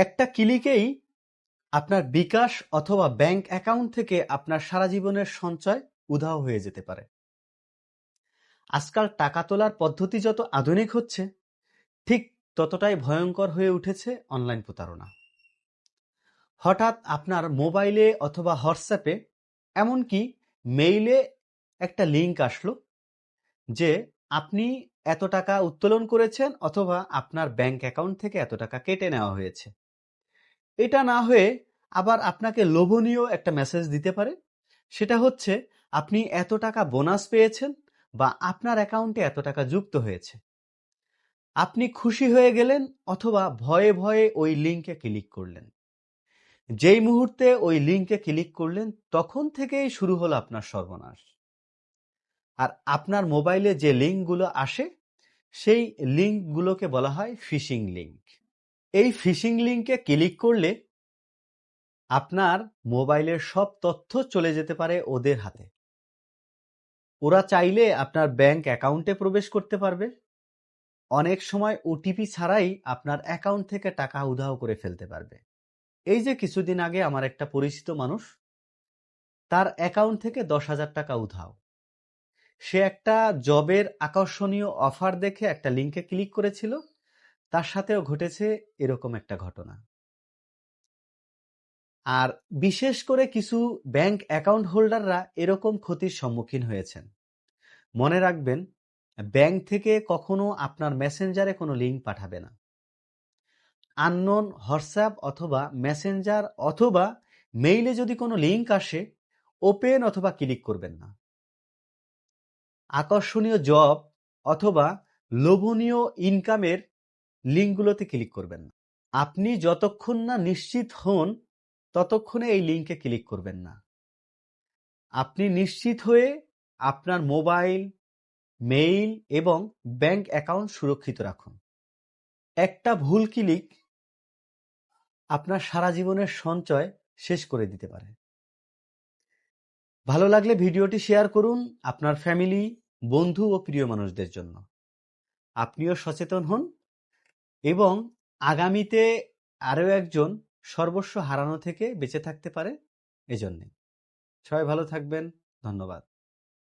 একটা ক্লিকেই আপনার বিকাশ অথবা ব্যাংক অ্যাকাউন্ট থেকে আপনার সারা জীবনের সঞ্চয় উধাও হয়ে যেতে পারে। আজকাল টাকা তোলার পদ্ধতি যত আধুনিক হচ্ছে, ঠিক ততটাই ভয়ঙ্কর হয়ে উঠেছে অনলাইন প্রতারণা। হঠাৎ আপনার মোবাইলে অথবা হোয়াটসঅ্যাপে এমনকি মেইলে একটা লিংক আসলো যে আপনি এত টাকা উত্তোলন করেছেন অথবা আপনার ব্যাংক অ্যাকাউন্ট থেকে এত টাকা কেটে নেওয়া হয়েছে। এটা না হয়ে আবার আপনাকে লোভনীয় একটা মেসেজ দিতে পারে। সেটা হচ্ছে, আপনি এত টাকা বোনাস পেয়েছেন বা আপনার অ্যাকাউন্টে এত টাকা যুক্ত হয়েছে। আপনি খুশি হয়ে গেলেন অথবা ভয়ে ভয়ে ওই লিঙ্কে ক্লিক করলেন। যেই মুহূর্তে ওই লিঙ্কে ক্লিক করলেন, তখন থেকেই শুরু হলো আপনার সর্বনাশ। আর আপনার মোবাইলে যে লিঙ্কগুলো আসে, সেই লিঙ্কগুলোকে বলা হয় ফিশিং লিঙ্ক এই ফিশিং লিঙ্কে ক্লিক করলে আপনার মোবাইলের সব তথ্য চলে যেতে পারে ওদের হাতে। ওরা চাইলে আপনার ব্যাংক অ্যাকাউন্টে প্রবেশ করতে পারবে। অনেক সময় ওটিপি ছাড়াই আপনার অ্যাকাউন্ট থেকে টাকা উধাও করে ফেলতে পারবে। এই যে কিছুদিন আগে আমার একটা পরিচিত মানুষ, তার অ্যাকাউন্ট থেকে দশ হাজার টাকা উধাও। সে একটা জবের আকর্ষণীয় অফার দেখে একটা লিঙ্কে ক্লিক করেছিল। তার সাথেও ঘটেছে এরকম একটা ঘটনা। আর বিশেষ করে কিছু ব্যাংক অ্যাকাউন্ট হোল্ডাররা এরকম ক্ষতির সম্মুখীন হয়েছেন। মনে রাখবেন, ব্যাংক থেকে কখনো আপনার মেসেঞ্জারে কোনো লিঙ্ক পাঠাবে না। আননোন, হোয়াটসঅ্যাপ অথবা মেসেঞ্জার অথবা মেইলে যদি কোনো লিঙ্ক আসে, ওপেন অথবা ক্লিক করবেন না। আকর্ষণীয় জব অথবা লোভনীয় ইনকামের লিঙ্কগুলোতে ক্লিক করবেন না। আপনি যতক্ষণ না নিশ্চিত হন, ততক্ষণে এই লিঙ্কে ক্লিক করবেন না। আপনি নিশ্চিত হয়ে আপনার মোবাইল, মেইল এবং ব্যাংক অ্যাকাউন্ট সুরক্ষিত রাখুন। একটা ভুল ক্লিক আপনার সারা জীবনের সঞ্চয় শেষ করে দিতে পারে। ভালো লাগলে ভিডিওটি শেয়ার করুন আপনার ফ্যামিলি, বন্ধু ও প্রিয় মানুষদের জন্য। আপনিও সচেতন হন এবং আগামীতে আরও একজন সর্বস্ব হারানো থেকে বেঁচে থাকতে পারে এজন্যে। সবাই ভালো থাকবেন। ধন্যবাদ।